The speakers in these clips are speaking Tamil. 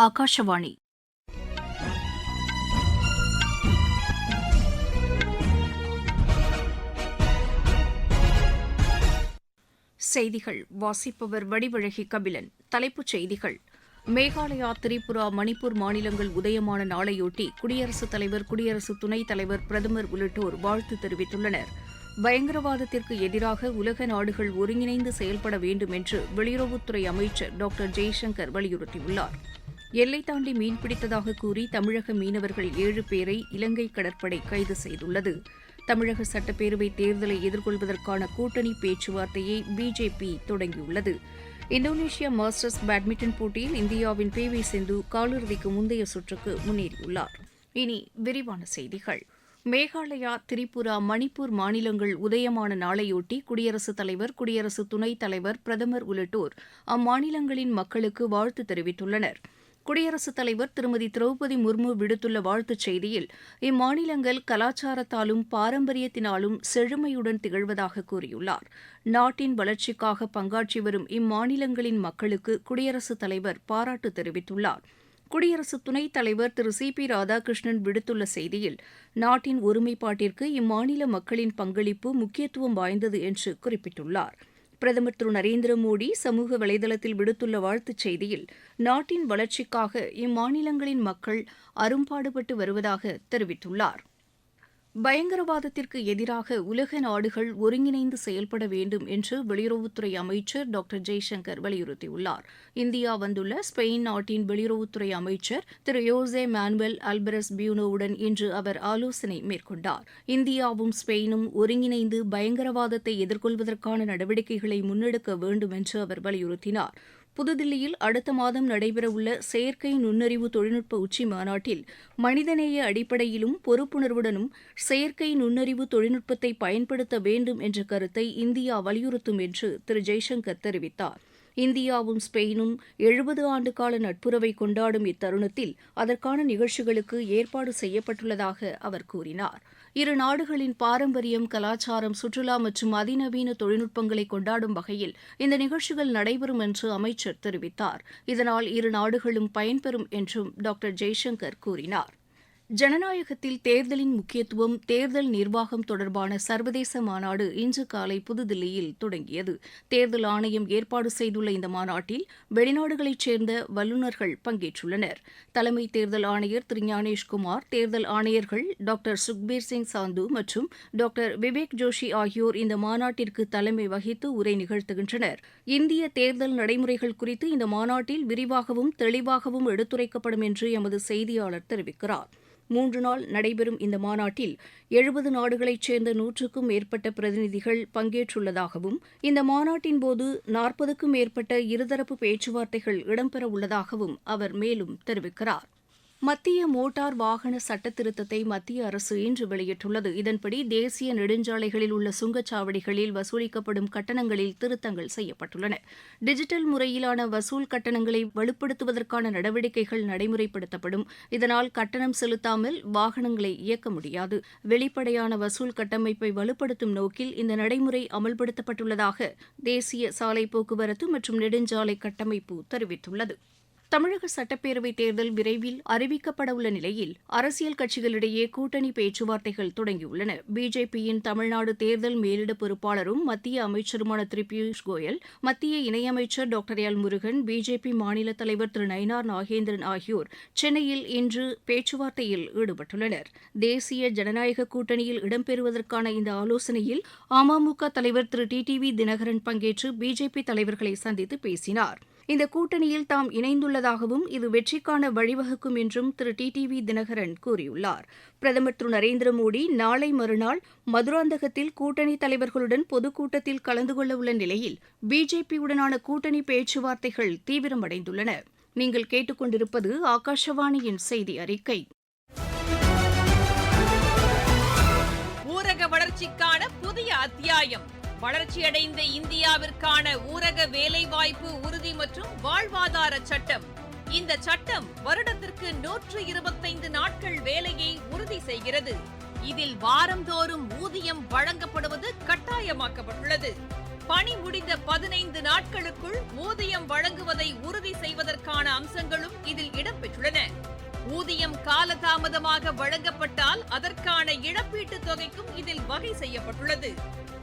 ஆகாஷவாணி செய்திகள். வாசிப்பவர் வடிவழகி கபிலன். தலைப்புச் செய்திகள். மேகாலயா திரிபுரா மணிப்பூர் மாநிலங்கள் உதயமான நாளையொட்டி குடியரசுத் தலைவர் குடியரசு துணைத் தலைவர் பிரதமர் உள்ளிட்டோர் வாழ்த்து தெரிவித்துள்ளனர். பயங்கரவாதத்திற்கு எதிராக உலக நாடுகள் ஒருங்கிணைந்து செயல்பட வேண்டும் என்று வெளியுறவுத்துறை அமைச்சர் டாக்டர் ஜெய்சங்கர் வலியுறுத்தியுள்ளார். எல்லை தாண்டி மீன்பிடித்ததாக கூறி தமிழக மீனவர்கள் ஏழு பேரை இலங்கை கடற்படை கைது செய்துள்ளது. தமிழக சட்டப்பேரவை தேர்தலை எதிர்கொள்வதற்கான கூட்டணி பேச்சுவார்த்தையை பிஜேபி தொடங்கியுள்ளது. இந்தோனேஷியா மாஸ்டர்ஸ் பேட்மிண்டன் போட்டியில் இந்தியாவின் பி வி சிந்து காலிறுதிக்கு முந்தைய சுற்றுக்கு முன்னேறியுள்ளார். இனி விரிவான செய்திகள். மேகாலயா திரிபுரா மணிப்பூர் மாநிலங்கள் உதயமான நாளையொட்டி குடியரசுத் தலைவர் குடியரசு துணைத் தலைவர் பிரதமர் உள்ளிட்டோர் அம்மாநிலங்களின் மக்களுக்கு வாழ்த்து தெரிவித்துள்ளனர். குடியரசுத் தலைவர் திருமதி திரௌபதி முர்மு விடுத்துள்ள வாழ்த்துச் செய்தியில் இம்மாநிலங்கள் கலாச்சாரத்தாலும் பாரம்பரியத்தினாலும் செழுமையுடன் திகழ்வதாக கூறியுள்ளார். நாட்டின் வளர்ச்சிக்காக பங்காற்றி வரும் இம்மாநிலங்களின் மக்களுக்கு குடியரசுத் தலைவர் பாராட்டு தெரிவித்துள்ளார். குடியரசு துணைத் தலைவர் திரு. சி. பி. ராதாகிருஷ்ணன் விடுத்துள்ள செய்தியில் நாட்டின் ஒருமைப்பாட்டிற்கு இம்மாநில மக்களின் பங்களிப்பு முக்கியத்துவம் வாய்ந்தது என்று குறிப்பிட்டுள்ளார். பிரதமர் திரு நரேந்திர மோடி சமூக வலைதளத்தில் விடுத்துள்ள வாழ்த்துச் செய்தியில் நாட்டின் வளர்ச்சிக்காக இம்மாநிலங்களின் மக்கள் அரும்பாடுபட்டு வருவதாக தெரிவித்துள்ளார். பயங்கரவாதத்திற்கு எதிராக உலக நாடுகள் ஒருங்கிணைந்து செயல்பட வேண்டும் என்று வெளியுறவுத்துறை அமைச்சர் டாக்டர் ஜெய்சங்கர் வலியுறுத்தியுள்ளார். இந்தியா வந்துள்ள ஸ்பெயின் நாட்டின் வெளியுறவுத்துறை அமைச்சர் திரு யோசே மானுவல் அல்பரஸ் பியூனோவுடன் இன்று அவர் ஆலோசனை மேற்கொண்டார். இந்தியாவும் ஸ்பெயினும் ஒருங்கிணைந்து பயங்கரவாதத்தை எதிர்கொள்வதற்கான நடவடிக்கைகளை முன்னெடுக்க வேண்டும் என்று அவர் வலியுறுத்தினார். புதுதில்லியில் அடுத்த மாதம் நடைபெறவுள்ள செயற்கை நுண்ணறிவு தொழில்நுட்ப உச்சி மாநாட்டில் மனிதநேய அடிப்படையிலும் பொறுப்புணர்வுடனும் செயற்கை நுண்ணறிவு தொழில்நுட்பத்தை பயன்படுத்த வேண்டும் என்ற கருத்தை இந்தியா வலியுறுத்தும் என்று திரு ஜெய்சங்கர் தெரிவித்தார். இந்தியாவும் ஸ்பெயினும் எழுபது ஆண்டு கால நட்புறவை கொண்டாடும் இத்தருணத்தில் அதற்கான நிகழ்ச்சிகளுக்கு ஏற்பாடு செய்யப்பட்டுள்ளதாக அவர் கூறினார். இரு நாடுகளின் பாரம்பரியம் கலாச்சாரம் சுற்றுலா மற்றும் அதிநவீன தொழில்நுட்பங்களை கொண்டாடும் வகையில் இந்த நிகழ்ச்சிகள் நடைபெறும் என்று அமைச்சர் தெரிவித்தார். இதனால் இரு நாடுகளும் பயன்பெறும் என்றும் டாக்டர் ஜெய்சங்கர் கூறினார். ஜனநாயகத்தில் தேர்தலின் முக்கியத்துவம் தேர்தல் நிர்வாகம் தொடர்பான சர்வதேச மாநாடு இன்று காலை புதுதில்லியில் தொடங்கியது. தேர்தல் ஆணையம் ஏற்பாடு செய்துள்ள இந்த மாநாட்டில் வெளிநாடுகளைச் சேர்ந்த வல்லுநர்கள் பங்கேற்றுள்ளனர். தலைமை தேர்தல் ஆணையர் திரு ஞானேஷ்குமார் தேர்தல் ஆணையர்கள் டாக்டர் சுக்பீர் சிங் சாந்து மற்றும் டாக்டர் விவேக் ஜோஷி ஆகியோர் இந்த மாநாட்டிற்கு தலைமை வகித்து உரை நிகழ்த்துகின்றனர். இந்திய தேர்தல் நடைமுறைகள் குறித்து இந்த மாநாட்டில் விரிவாகவும் தெளிவாகவும் எடுத்துரைக்கப்படும் என்று எமது செய்தியாளர் தெரிவிக்கிறார். மூன்று நாள் நடைபெறும் இந்த மாநாட்டில் எழுபது நாடுகளைச் சேர்ந்த நூற்றுக்கும் மேற்பட்ட பிரதிநிதிகள் பங்கேற்றுள்ளதாகவும் இந்த மாநாட்டின் போது நாற்பதுக்கும் மேற்பட்ட இருதரப்பு பேச்சுவார்த்தைகள் இடம்பெறவுள்ளதாகவும் அவர் மேலும் தெரிவிக்கிறார். மத்திய மோட்டார் வாகன சட்ட திருத்தத்தை மத்திய அரசு இன்று வெளியிட்டுள்ளது. இதன்படி தேசிய நெடுஞ்சாலைகளில் உள்ள சுங்கச்சாவடிகளில் வசூலிக்கப்படும் கட்டணங்களில் திருத்தங்கள் செய்யப்பட்டுள்ளன. டிஜிட்டல் முறையிலான வசூல் கட்டணங்களை வலுப்படுத்துவதற்கான நடவடிக்கைகள் நடைமுறைப்படுத்தப்படும். இதனால் கட்டணம் செலுத்தாமல் வாகனங்களை இயக்க முடியாது. வெளிப்படையான வசூல் கட்டமைப்பை வலுப்படுத்தும் நோக்கில் இந்த நடைமுறை அமல்படுத்தப்பட்டுள்ளதாக தேசிய சாலை போக்குவரத்து மற்றும் நெடுஞ்சாலை கட்டமைப்பு தெரிவித்துள்ளது. தமிழக சட்டப்பேரவைத் தேர்தல் விரைவில் அறிவிக்கப்பட உள்ள நிலையில் அரசியல் கட்சிகளிடையே கூட்டணி பேச்சுவார்த்தைகள் தொடங்கியுள்ளன. பிஜேபியின் தமிழ்நாடு தேர்தல் மேலிட பொறுப்பாளரும் மத்திய அமைச்சருமான திரு பியூஷ் கோயல் மத்திய இணையமைச்சர் டாக்டர் எல் முருகன் பிஜேபி மாநில தலைவர் திரு நயினார் நாகேந்திரன் ஆகியோர் சென்னையில் இன்று பேச்சுவார்த்தையில் ஈடுபட்டுள்ளனர். தேசிய ஜனநாயக கூட்டணியில் இடம்பெறுவதற்கான இந்த ஆலோசனையில் அமமுக தலைவர் Thiru T T V Dhinakaran பங்கேற்று பிஜேபி தலைவர்களை சந்தித்து பேசினார். இந்த கூட்டணியில் தாம் இணைந்துள்ளதாகவும் இது வெற்றிக்கான வழிவகுக்கும் என்றும் Thiru. T. T. V. Dhinakaran கூறியுள்ளார். பிரதமர் திரு. நரேந்திர மோடி நாளை மறுநாள் மதுராந்தகத்தில் கூட்டணி தலைவர்களுடன் பொதுக்கூட்டத்தில் கலந்து கொள்ள உள்ள நிலையில் பிஜேபியுடனான கூட்டணி பேச்சுவார்த்தைகள் தீவிரமடைந்துள்ளன. நீங்கள் கேட்டுக்கொண்டிருப்பது ஆகாஷவாணியின் செய்தி அறிக்கை. ஊரக வளர்ச்சிக்கான புதிய அத்தியாயம். வளர்ச்சியடைந்த இந்தியாவிற்கான ஊரக வேலைவாய்ப்பு உறுதி மற்றும் வாழ்வாதார சட்டம். இந்த சட்டம் வருடத்திற்கு நூற்று இருபத்தைந்து நாட்கள் வேலையை உறுதி செய்கிறது. இதில் வாரந்தோறும் ஊதியம் வழங்கப்படுவது கட்டாயமாக்கப்பட்டுள்ளது. பணி முடிந்த பதினைந்து நாட்களுக்குள் ஊதியம் வழங்குவதை உறுதி செய்வதற்கான அம்சங்களும் இதில் இடம் காலதாமதமாக வழங்கப்பட்டால் அதற்கான இழப்பீட்டுத் தொகைக்கும் இதில் வகை செய்யப்பட்டுள்ளது.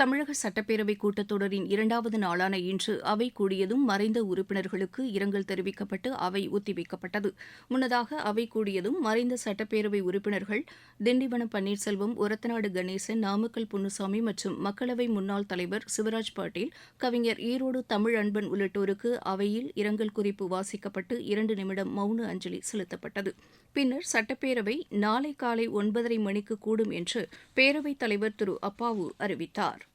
தமிழக சட்டப்பேரவை கூட்டத்தொடரின் இரண்டாவது நாளான இன்று அவை கூடியதும் மறைந்த உறுப்பினர்களுக்கு இரங்கல் தெரிவிக்கப்பட்டு அவை ஒத்திவைக்கப்பட்டது. முன்னதாக அவை கூடியதும் மறைந்த சட்டப்பேரவை உறுப்பினர்கள் திண்டிவனம் பன்னீர்செல்வம் ஒரத்தநாடு கணேசன் நாமக்கல் பொன்னுசாமி மற்றும் மக்களவை முன்னாள் தலைவர் சிவராஜ் பாட்டீல் கவிஞர் ஈரோடு தமிழ் அன்பன் உள்ளிட்டோருக்கு அவையில் இரங்கல் குறிப்பு வாசிக்கப்பட்டு இரண்டு நிமிடம் மௌன அஞ்சலி செலுத்தப்பட்டது. பின்னர் சட்டப்பேரவை நாளை காலை ஒன்பதரை மணிக்கு கூடும் என்று பேரவைத் தலைவர் திரு அப்பாவு அறிவித்தார்.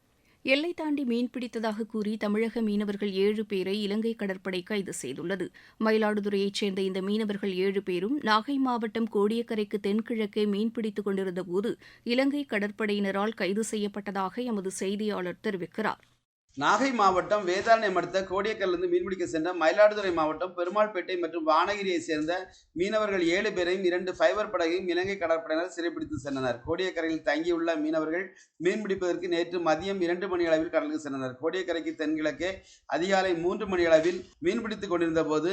எல்லை தாண்டி மீன்பிடித்ததாக கூறி தமிழக மீனவர்கள் ஏழு பேரை இலங்கை கடற்படை கைது செய்துள்ளது. மயிலாடுதுறையைச் சேர்ந்த இந்த மீனவர்கள் ஏழு பேரும் நாகை மாவட்டம் கோடியக்கரைக்கு தென்கிழக்கே மீன்பிடித்துக் கொண்டிருந்தபோது இலங்கை கடற்படையினரால் கைது செய்யப்பட்டதாக எமது செய்தியாளர் தெரிவிக்கிறார். நாகை மாவட்டம் வேதாரண்யம் அடுத்த கோடியக்கல்லிருந்து மீன்பிடிக்க சென்ற மயிலாடுதுறை மாவட்டம் பெருமாள்பேட்டை மற்றும் வானகிரியைச் சேர்ந்த மீனவர்கள் ஏழு பேரையும் இரண்டு ஃபைபர் படகையும் இலங்கை கடற்படையினர் சிறைப்பிடித்து சென்றனர். கோடியக்கரையில் தங்கியுள்ள மீனவர்கள் மீன்பிடிப்பதற்கு நேற்று மதியம் இரண்டு மணி அளவில் கடலுக்கு சென்றனர். கோடியக்கரைக்கு தென்கிழக்கே அதிகாலை மூன்று மணி அளவில் மீன்பிடித்துக் கொண்டிருந்த போது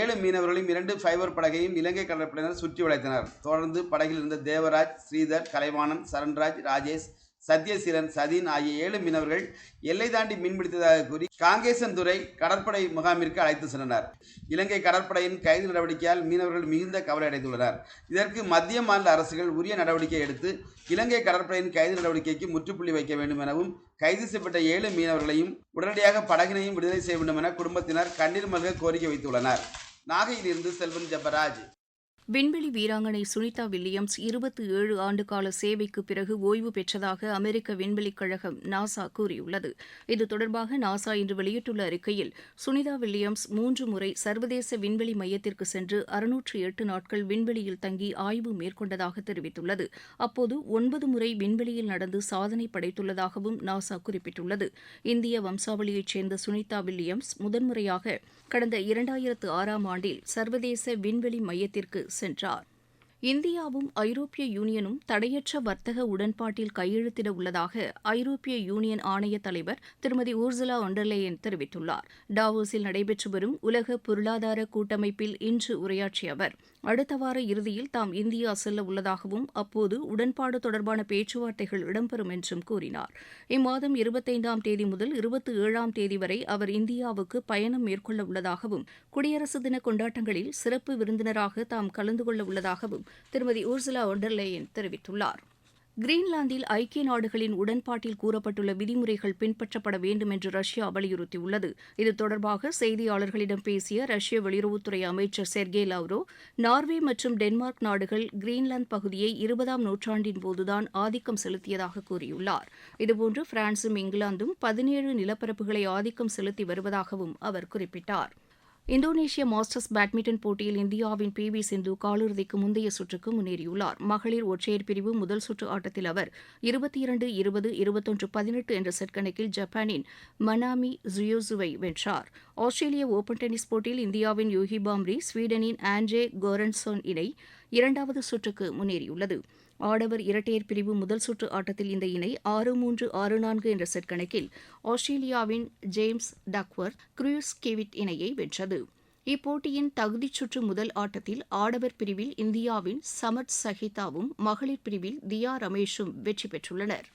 ஏழு மீனவர்களையும் இரண்டு ஃபைபர் படகையும் இலங்கை கடற்படையினர் சுற்றி வளைத்தனர் தொடர்ந்து படகில் இருந்த தேவராஜ் ஸ்ரீதர் கலைவாணன் சரண்ராஜ் ராஜேஷ் சத்யசீலன் சதீன் ஆகிய ஏழு மீனவர்கள் எல்லை தாண்டி மீன்பிடித்ததாக கூறி காங்கேசன்துறை கடற்படை முகாமிற்கு அழைத்து சென்றனர். இலங்கை கடற்படையின் கைது நடவடிக்கையால் மீனவர்கள் மிகுந்த கவலை அடைந்துள்ளனர். இதற்கு மத்திய மாநில அரசுகள் உரிய நடவடிக்கை எடுத்து இலங்கை கடற்படையின் கைது நடவடிக்கைக்கு முற்றுப்புள்ளி வைக்க வேண்டும் எனவும் கைது செய்யப்பட்ட ஏழு மீனவர்களையும் உடனடியாக படகினையும் விடுதலை செய்ய வேண்டும் என குடும்பத்தினர் கண்ணீர் மல்க கோரிக்கை வைத்துள்ளனர். நாகையிலிருந்து செல்வன் ஜெபராஜ். விண்வெளி வீராங்கனை சுனிதா வில்லியம்ஸ் இருபத்தி ஏழு ஆண்டுகால சேவைக்கு பிறகு ஓய்வு பெற்றதாக அமெரிக்க விண்வெளிக் கழகம் நாசா கூறியுள்ளது. இது தொடர்பாக நாசா இன்று வெளியிட்டுள்ள அறிக்கையில் சுனிதா வில்லியம்ஸ் மூன்று முறை சர்வதேச விண்வெளி மையத்திற்கு சென்று அறுநூற்று எட்டு நாட்கள் விண்வெளியில் தங்கி ஆய்வு மேற்கொண்டதாக தெரிவித்துள்ளது. அப்போது ஒன்பது முறை விண்வெளியில் நடந்து சாதனை படைத்துள்ளதாகவும் நாசா குறிப்பிட்டுள்ளது. இந்திய வம்சாவளியைச் சேர்ந்த சுனிதா வில்லியம்ஸ் முதன்முறையாக கடந்த இரண்டாயிரத்து ஆறாம் ஆண்டில் சர்வதேச விண்வெளி மையத்திற்கு சென்றார். இந்தியாவும் ஐரோப்பிய யூனியனும் தடையற்ற வர்த்தக உடன்பாட்டில் கையெழுத்திட உள்ளதாக ஐரோப்பிய யூனியன் ஆணைய தலைவர் திருமதி ஊர்சுலா ஒண்டர்லேயன் தெரிவித்துள்ளார். டாவோஸில் நடைபெற்று வரும் உலக பொருளாதார கூட்டமைப்பில் இன்று உரையாற்றிய அவர் அடுத்த வார இறுதியில் தாம் இந்தியா செல்ல உள்ளதாகவும் அப்போது உடன்பாடு தொடர்பான பேச்சுவார்த்தைகள் இடம்பெறும் என்றும் கூறினார். இம்மாதம் இருபத்தைந்தாம் தேதி முதல் இருபத்தி ஏழாம் தேதி வரை அவர் இந்தியாவுக்கு பயணம் மேற்கொள்ள உள்ளதாகவும் குடியரசு தின கொண்டாட்டங்களில் சிறப்பு விருந்தினராக தாம் கலந்து கொள்ள உள்ளதாகவும் திருமதி ஊர்சுலா ஒண்டர்லேயன் தெரிவித்துள்ளார். கிரீன்லாந்தில் ஐக்கிய நாடுகளின் உடன்பாட்டில் கூறப்பட்டுள்ள விதிமுறைகள் பின்பற்றப்பட வேண்டும் என்று ரஷ்யா வலியுறுத்தியுள்ளது. இது தொடர்பாக செய்தியாளர்களிடம் பேசிய ரஷ்ய வெளியுறவுத்துறை அமைச்சர் செர்கே லாவ்ரோ நார்வே மற்றும் டென்மார்க் நாடுகள் கிரீன்லாந்து பகுதியை இருபதாம் நூற்றாண்டின் போதுதான் ஆதிக்கம் செலுத்தியதாக கூறியுள்ளார். இதுபோன்று பிரான்சும் இங்கிலாந்தும் பதினேழு நிலப்பரப்புகளை ஆதிக்கம் செலுத்தி வருவதாகவும் அவர் குறிப்பிட்டார். இந்தோனேஷிய மாஸ்டர்ஸ் பேட்மிண்டன் போட்டியில் இந்தியாவின் பி வி சிந்து காலிறுதிக்கு முந்தைய சுற்றுக்கு முன்னேறியுள்ளார். மகளிர் ஒற்றையர் பிரிவு முதல் சுற்று ஆட்டத்தில் அவர் இருபத்தி இரண்டு இருபது இருபத்தொன்று பதினெட்டு என்ற செட் கணக்கில் ஜப்பானின் மனாமி ஜுயோசுவை வென்றார். ஆஸ்திரேலிய ஓபன் டென்னிஸ் போட்டியில் இந்தியாவின் யூகி பாம்ரி ஸ்வீடனின் ஆண்ட்ரே கோரன்சோன் இணை இரண்டாவது சுற்றுக்கு முன்னேறியுள்ளது. ஆடவர் இரட்டையர் பிரிவு முதல் சுற்று ஆட்டத்தில் இந்த இணை ஆறு மூன்று ஆறு நான்கு என்ற செட் கணக்கில் ஆஸ்திரேலியாவின் ஜேம்ஸ் டக்வர் குரூஸ் கெவிட் இணையை வென்றது. இப்போட்டியின் தகுதிச் சுற்று முதல் ஆட்டத்தில் ஆடவர் பிரிவில் இந்தியாவின் சமத் சஹிதாவும் மகளிர் பிரிவில் தியா ரமேஷும் வெற்றி பெற்றுள்ளனர்.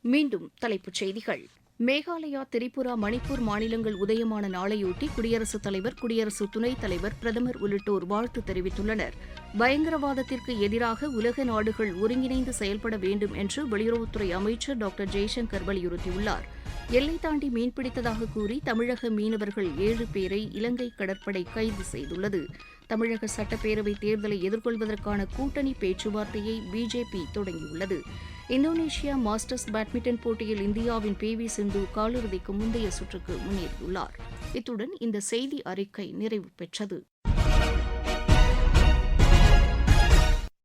மீண்டும் தலைப்புச் செய்திகள். மேகாலயா திரிபுரா மணிப்பூர் மாநிலங்கள் உதயமான நாளையொட்டி குடியரசுத் தலைவர் குடியரசு துணைத் தலைவர் பிரதமர் உள்ளிட்டோர் வாழ்த்து தெரிவித்துள்ளனர். பயங்கரவாதத்திற்கு எதிராக உலக நாடுகள் ஒருங்கிணைந்து செயல்பட வேண்டும் என்று வெளியுறவுத்துறை அமைச்சர் டாக்டர் ஜெய்சங்கர் வலியுறுத்தியுள்ளார். எல்லை தாண்டி மீன்பிடித்ததாக கூறி தமிழக மீனவர்கள் ஏழு பேரை இலங்கை கடற்படை கைது செய்துள்ளது. தமிழக சட்டப்பேரவை தேர்தலை எதிர்கொள்வதற்கான கூட்டணி பேச்சுவார்த்தையை பிஜேபி தொடங்கியுள்ளது. இந்தோனேஷியா மாஸ்டர்ஸ் பேட்மிண்டன் போட்டியில் இந்தியாவின் பி வி சிந்து காலிறுதிக்கு முந்தைய சுற்றுக்கு முன்னேறியுள்ளார். இத்துடன் இந்த செய்தி அறிக்கை நிறைவு பெற்றது.